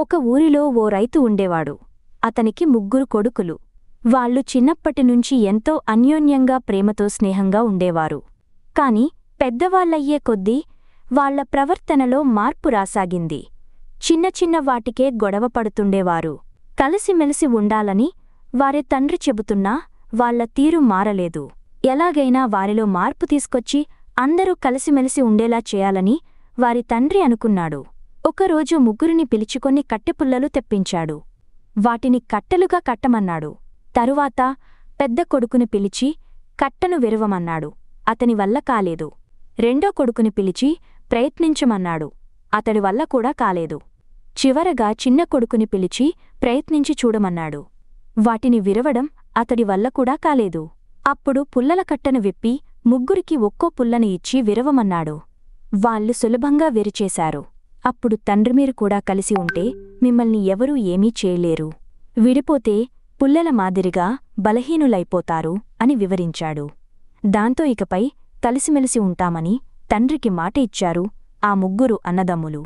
ఒక ఊరిలో ఓ రైతు ఉండేవాడు. అతనికి ముగ్గురు కొడుకులు. వాళ్ళు చిన్నప్పటినుంచి ఎంతో అన్యోన్యంగా ప్రేమతో స్నేహంగా ఉండేవారు. కాని పెద్దవాళ్ళయ్యే కొద్దీ వాళ్ళ ప్రవర్తనలో మార్పు రాసాగింది. చిన్న చిన్న వాటికే గొడవపడుతుండేవారు కలిసిమెలిసి ఉండాలని వారి తండ్రి చెబుతున్నా వాళ్ళ తీరు మారలేదు. ఎలాగైనా వారిలో మార్పు తీసుకొచ్చి అందరూ కలిసిమెలిసి ఉండేలా చేయాలని వారి తండ్రి అనుకున్నాడు. ఒకరోజు ముగ్గురిని పిలుచుకొని కట్టెపుల్లలు తెప్పించాడు. వాటిని కట్టెలుగా కట్టమన్నాడు. తరువాత పెద్ద కొడుకుని పిలిచి కట్టను విరవమన్నాడు. అతని వల్ల కాలేదు. రెండో కొడుకుని పిలిచి ప్రయత్నించమన్నాడు. అతడి వల్ల కూడా కాలేదు. చివరగా చిన్న కొడుకుని పిలిచి ప్రయత్నించి చూడమన్నాడు. వాటిని విరవడం అతడి వల్ల కూడా కాలేదు. అప్పుడు పుల్లల కట్టను విప్పి ముగ్గురికి ఒక్కో పుల్లను ఇచ్చి విరవమన్నాడు. వాళ్ళు సులభంగా విరిచేశారు. అప్పుడు తండ్రి మీరు కూడా కలిసి ఉంటే మిమ్మల్ని ఎవరూ ఏమీ చేయలేరు. విడిపోతే పుల్లల మాదిరిగా బలహీనులైపోతారు అని వివరించాడు. దాంతో ఇకపై కలిసిమెలిసి ఉంటామని తండ్రికి మాట ఇచ్చారు ఆ ముగ్గురు అన్నదమ్ములు.